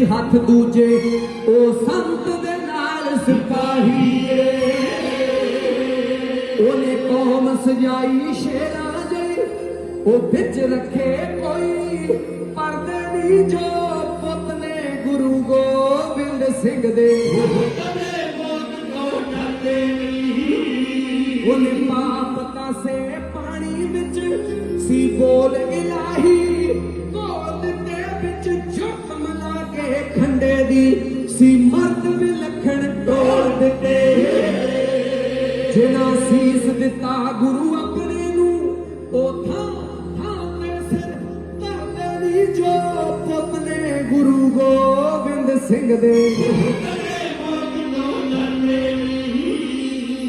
ਜੀ ਹੱਥ ਦੂਜੇ, ਉਹ ਸੰਤ ਦੇ ਨਾਲ ਸਿਪਾਹੀ ਉਹਨੇ ਕੌਮ ਸਜਾਈ ਸ਼ੇਰਾਂ ਦੇ, ਉਹ ਵਿੱਚ ਰੱਖੇ ਕੋਈ। ਪਰਦੇ ਨਹੀਂ ਜੋ ਪੁੱਤ ਨੇ ਗੁਰੂ ਗੋਬਿੰਦ ਸਿੰਘ ਦੇ। ਉਹਨੇ ਪਾਪ ਤਾਸੇ ਪਾਣੀ ਵਿੱਚ ਸੀ ਬੋਲ ਇਲਾਹੀ। ਦੀ ਸੀ ਮਰਦ ਵਿਲਖਣ ਟੋਲ ਦਿੱਤੇ। ਜਿਹੜਾ ਸੀਸ ਦਿੱਤਾ ਗੁਰੂ ਆਪਣੇ ਨੂੰ, ਉਹ ਥਾਂ ਥਾਂ ਤੇ ਸਿਰ ਧਰਦੇ ਨਹੀਂ ਜੋ ਪੁੱਤ ਨੇ ਗੁਰੂ ਗੋਬਿੰਦ ਸਿੰਘ ਦੇ।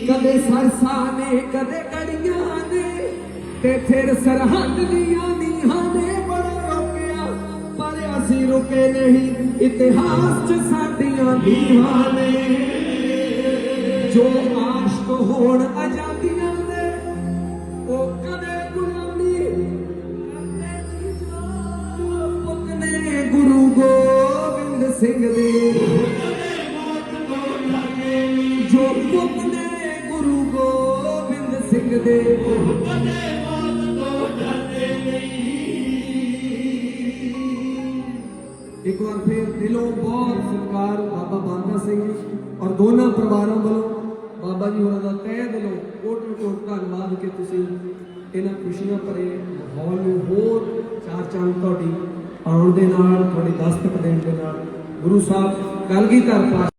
ਕਦੇ ਸਰਸਾ ਨੇ, ਕਦੇ ਗੜੀਆਂ ਨੇ, ਤੇ ਫਿਰ ਸਰਹੰਦ ਦੀਆਂ ਰੁਕੇ ਨਹੀਂ? ਇਤਿਹਾਸ 'ਚ ਸਾਡੀਆਂ ਨੀਹਾਂ ਨੇ ਜੋ ਆਸ਼ਕ ਹੋਣ ਆਜ਼ਾਦੀਆਂ ਦੇ, ਉਹ ਕਦੇ ਗੁਲਾਮੀ ਕਰਦੇ ਨਹੀਂ ਜੋ ਪੁੱਤ ਨੇ ਗੁਰੂ ਗੋਬਿੰਦ ਸਿੰਘ ਦੇ। ਜੋ ਪੁੱਤ ਨੇ ਗੁਰੂ ਗੋਬਿੰਦ ਸਿੰਘ ਦੇ। ਇੱਕ ਵਾਰ ਫਿਰ ਦਿਲੋਂ ਬਹੁਤ ਸਤਿਕਾਰ ਬਾਬਾ ਬਾਂਦਾ ਸਿੰਘ ਔਰ ਦੋਨਾਂ ਪਰਿਵਾਰਾਂ ਵੱਲੋਂ ਬਾਬਾ ਜੀ ਹੋਰਾਂ ਦਾ ਤਹਿ ਦਿਲੋਂ ਕੋਟ ਕੋਟ ਧੰਨਵਾਦ ਕਿ ਤੁਸੀਂ ਇਹਨਾਂ ਖੁਸ਼ੀਆਂ ਭਰੇ ਮਾਹੌਲ ਨੂੰ ਹੋਰ ਚਾਰ ਚੰਦ ਤੁਹਾਡੀ ਆਉਣ ਦੇ ਨਾਲ, ਤੁਹਾਡੀ ਦਸਤਕ ਦੇਣ ਦੇ ਨਾਲ ਗੁਰੂ ਸਾਹਿਬ ਕਲਗੀਧਰ ਪਾਤਸ਼ਾਹ